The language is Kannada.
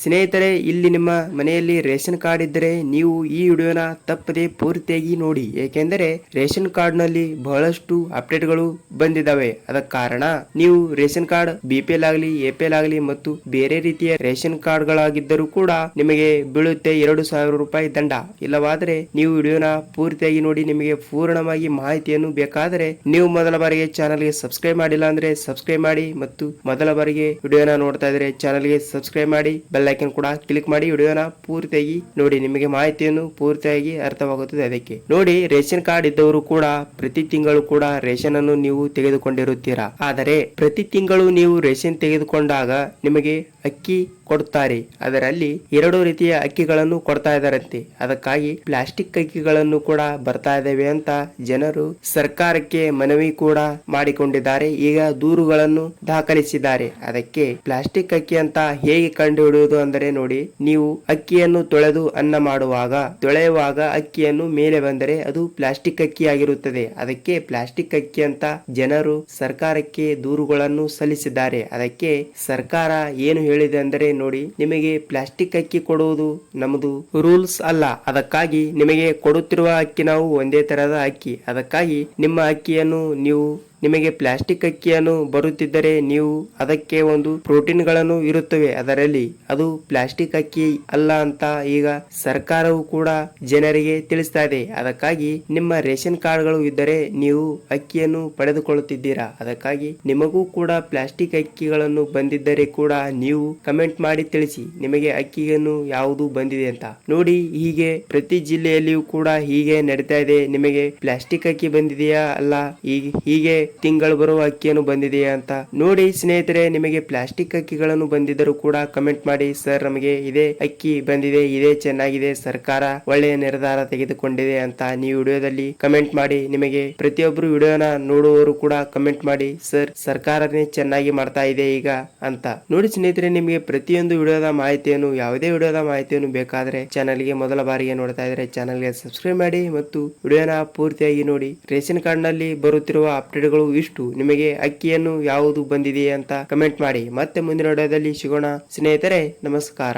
ಸ್ನೇಹಿತರೆ, ಇಲ್ಲಿ ನಿಮ್ಮ ಮನೆಯಲ್ಲಿ ರೇಷನ್ ಕಾರ್ಡ್ ಇದ್ದರೆ ನೀವು ಈ ವಿಡಿಯೋನ ತಪ್ಪದೆ ಪೂರ್ತಿಯಾಗಿ ನೋಡಿ. ಏಕೆಂದರೆ ರೇಷನ್ ಕಾರ್ಡ್ನಲ್ಲಿ ಬಹಳಷ್ಟು ಅಪ್ಡೇಟ್ಗಳು ಬಂದಿದ್ದಾವೆ. ಅದ ಕಾರಣ ನೀವು ರೇಷನ್ ಕಾರ್ಡ್ ಬಿ ಆಗಲಿ, ಎ ಆಗಲಿ ಮತ್ತು ಬೇರೆ ರೀತಿಯ ರೇಷನ್ ಕಾರ್ಡ್ ಗಳಾಗಿದ್ದರೂ ಕೂಡ ನಿಮಗೆ ಬೀಳುತ್ತೆ ಎರಡು ಸಾವಿರ ರೂಪಾಯಿ ದಂಡ. ಇಲ್ಲವಾದರೆ ನೀವು ವಿಡಿಯೋನ ಪೂರ್ತಿಯಾಗಿ ನೋಡಿ ನಿಮಗೆ ಪೂರ್ಣವಾಗಿ ಮಾಹಿತಿಯನ್ನು ಬೇಕಾದರೆ ನೀವು ಮೊದಲ ಬಾರಿಗೆ ಚಾನಲ್ಗೆ ಸಬ್ಸ್ಕ್ರೈಬ್ ಮಾಡಿಲ್ಲ ಅಂದ್ರೆ ಸಬ್ಸ್ಕ್ರೈಬ್ ಮಾಡಿ ಮತ್ತು ಮೊದಲ ಬಾರಿಗೆ ವಿಡಿಯೋನ ನೋಡ್ತಾ ಇದ್ರೆ ಚಾನಲ್ಗೆ ಸಬ್ಸ್ಕ್ರೈಬ್ ಮಾಡಿ, ಬೆಲ್ ಐಕನ್ ಕೂಡ ಕ್ಲಿಕ್ ಮಾಡಿ ವಿಡಿಯೋನ ಪೂರ್ತಿಯಾಗಿ ನೋಡಿ. ನಿಮಗೆ ಮಾಹಿತಿಯನ್ನು ಪೂರ್ತಿಯಾಗಿ ಅರ್ಥವಾಗುತ್ತದೆ ಅದಕ್ಕೆ. ನೋಡಿ, ರೇಷನ್ ಕಾರ್ಡ್ ಇದ್ದವರು ಕೂಡ ಪ್ರತಿ ತಿಂಗಳು ಕೂಡ ರೇಷನ್ ಅನ್ನು ನೀವು ತೆಗೆದುಕೊಂಡಿರುತ್ತೀರಾ? ಆದರೆ ಪ್ರತಿ ತಿಂಗಳು ನೀವು ರೇಷನ್ ತೆಗೆದುಕೊಂಡಾಗ ನಿಮಗೆ ಅಕ್ಕಿ ಕೊಡುತ್ತಾರೆ. ಅದರಲ್ಲಿ ಎರಡು ರೀತಿಯ ಅಕ್ಕಿಗಳನ್ನು ಕೊಡ್ತಾ ಇದ್ದಾರಂತೆ. ಅದಕ್ಕಾಗಿ ಪ್ಲಾಸ್ಟಿಕ್ ಅಕ್ಕಿಗಳನ್ನು ಕೂಡ ಬರ್ತಾ ಇದ್ದಾವೆ ಅಂತ ಜನರು ಸರ್ಕಾರಕ್ಕೆ ಮನವಿ ಕೂಡ ಮಾಡಿಕೊಂಡಿದ್ದಾರೆ. ಈಗ ದೂರುಗಳನ್ನು ದಾಖಲಿಸಿದ್ದಾರೆ. ಅದಕ್ಕೆ ಪ್ಲಾಸ್ಟಿಕ್ ಅಕ್ಕಿ ಅಂತ ಹೇಗೆ ಕಂಡುಹಿಡಿಯುವುದು ಅಂದರೆ ನೋಡಿ, ನೀವು ಅಕ್ಕಿಯನ್ನು ತೊಳೆದು ಅನ್ನ ಮಾಡುವಾಗ, ತೊಳೆಯುವಾಗ ಅಕ್ಕಿಯನ್ನು ಮೇಲೆ ಬಂದರೆ ಅದು ಪ್ಲಾಸ್ಟಿಕ್ ಅಕ್ಕಿ ಆಗಿರುತ್ತದೆ ಅದಕ್ಕೆ ಪ್ಲಾಸ್ಟಿಕ್ ಅಕ್ಕಿ ಅಂತ ಜನರು ಸರ್ಕಾರಕ್ಕೆ ದೂರುಗಳನ್ನು ಸಲ್ಲಿಸಿದ್ದಾರೆ. ಅದಕ್ಕೆ ಸರ್ಕಾರ ಏನು ಹೇಳಿದೆ ಅಂದರೆ ನೋಡಿ, ನಿಮಗೆ ಪ್ಲಾಸ್ಟಿಕ್ ಅಕ್ಕಿ ಕೊಡುವುದು ನಮ್ಮದು ರೂಲ್ಸ್ ಅಲ್ಲ. ಅದಕ್ಕಾಗಿ ನಿಮಗೆ ಕೊಡುತ್ತಿರುವ ಅಕ್ಕಿ ನಾವು ಒಂದೇ ತರಹದ ಅಕ್ಕಿ. ಅದಕ್ಕಾಗಿ ನಿಮ್ಮ ಅಕ್ಕಿಯನ್ನು ನೀವು ನಿಮಗೆ ಪ್ಲಾಸ್ಟಿಕ್ ಅಕ್ಕಿಯನ್ನು ಬರುತ್ತಿದ್ದರೆ ನೀವು ಅದಕ್ಕೆ ಒಂದು ಪ್ರೋಟೀನ್ಗಳನ್ನು ಇರುತ್ತವೆ. ಅದರಲ್ಲಿ ಅದು ಪ್ಲಾಸ್ಟಿಕ್ ಅಕ್ಕಿ ಅಲ್ಲ ಅಂತ ಈಗ ಸರ್ಕಾರವು ಕೂಡ ಜನರಿಗೆ ತಿಳಿಸ್ತಾ ಇದೆ. ಅದಕ್ಕಾಗಿ ನಿಮ್ಮ ರೇಷನ್ ಕಾರ್ಡ್ಗಳು ಇದ್ದರೆ ನೀವು ಅಕ್ಕಿಯನ್ನು ಪಡೆದುಕೊಳ್ಳುತ್ತಿದ್ದೀರಾ? ಅದಕ್ಕಾಗಿ ನಿಮಗೂ ಕೂಡ ಪ್ಲಾಸ್ಟಿಕ್ ಅಕ್ಕಿಗಳನ್ನು ಬಂದಿದ್ದರೆ ಕೂಡ ನೀವು ಕಮೆಂಟ್ ಮಾಡಿ ತಿಳಿಸಿ. ನಿಮಗೆ ಅಕ್ಕಿಯನ್ನು ಯಾವುದು ಬಂದಿದೆ ಅಂತ. ನೋಡಿ, ಹೀಗೆ ಪ್ರತಿ ಜಿಲ್ಲೆಯಲ್ಲಿಯೂ ಕೂಡ ಹೀಗೆ ನಡೀತಾ ಇದೆ. ನಿಮಗೆ ಪ್ಲಾಸ್ಟಿಕ್ ಅಕ್ಕಿ ಬಂದಿದೆಯಾ? ಅಲ್ಲ. ಹೀಗೆ ಹೀಗೆ ತಿಂಗಳು ಬರುವ ಅಕ್ಕಿಯನ್ನು ಬಂದಿದೆಯಾ ಅಂತ ನೋಡಿ ಸ್ನೇಹಿತರೆ, ನಿಮಗೆ ಪ್ಲಾಸ್ಟಿಕ್ ಅಕ್ಕಿಗಳನ್ನು ಬಂದಿದ್ದರೂ ಕೂಡ ಕಮೆಂಟ್ ಮಾಡಿ. ಸರ್, ನಮಗೆ ಇದೇ ಅಕ್ಕಿ ಬಂದಿದೆ, ಇದೇ ಚೆನ್ನಾಗಿದೆ, ಸರ್ಕಾರ ಒಳ್ಳೆಯ ನಿರ್ಧಾರ ತೆಗೆದುಕೊಂಡಿದೆ ಅಂತ ನೀವು ವಿಡಿಯೋದಲ್ಲಿ ಕಮೆಂಟ್ ಮಾಡಿ. ನಿಮಗೆ ಪ್ರತಿಯೊಬ್ಬರು ವಿಡಿಯೋನ ನೋಡುವವರು ಕೂಡ ಕಮೆಂಟ್ ಮಾಡಿ. ಸರ್, ಸರ್ಕಾರನೇ ಚೆನ್ನಾಗಿ ಮಾಡ್ತಾ ಇದೆ ಈಗ ಅಂತ. ನೋಡಿ ಸ್ನೇಹಿತರೆ, ನಿಮಗೆ ಪ್ರತಿಯೊಂದು ವಿಡಿಯೋದ ಮಾಹಿತಿಯನ್ನು, ಯಾವುದೇ ವಿಡಿಯೋದ ಮಾಹಿತಿಯನ್ನು ಬೇಕಾದ್ರೆ ಚಾನಲ್ಗೆ ಮೊದಲ ಬಾರಿಗೆ ನೋಡ್ತಾ ಇದ್ರೆ ಚಾನಲ್ಗೆ ಸಬ್ಸ್ಕ್ರೈಬ್ ಮಾಡಿ ಮತ್ತು ವಿಡಿಯೋನ ಪೂರ್ತಿಯಾಗಿ ನೋಡಿ. ರೇಷನ್ ಕಾರ್ಡ್ನಲ್ಲಿ ಬರುತ್ತಿರುವ ಅಪ್ಡೇಟ್ಗಳು ಇಷ್ಟು. ನಿಮಗೆ ಅಕ್ಕಿಯನ್ನು ಯಾವುದು ಬಂದಿದೆ ಅಂತ ಕಮೆಂಟ್ ಮಾಡಿ. ಮತ್ತೆ ಮುಂದಿನ ವಿಡಿಯೋದಲ್ಲಿ ಸಿಗೋಣ. ಸ್ನೇಹಿತರೆ ನಮಸ್ಕಾರ.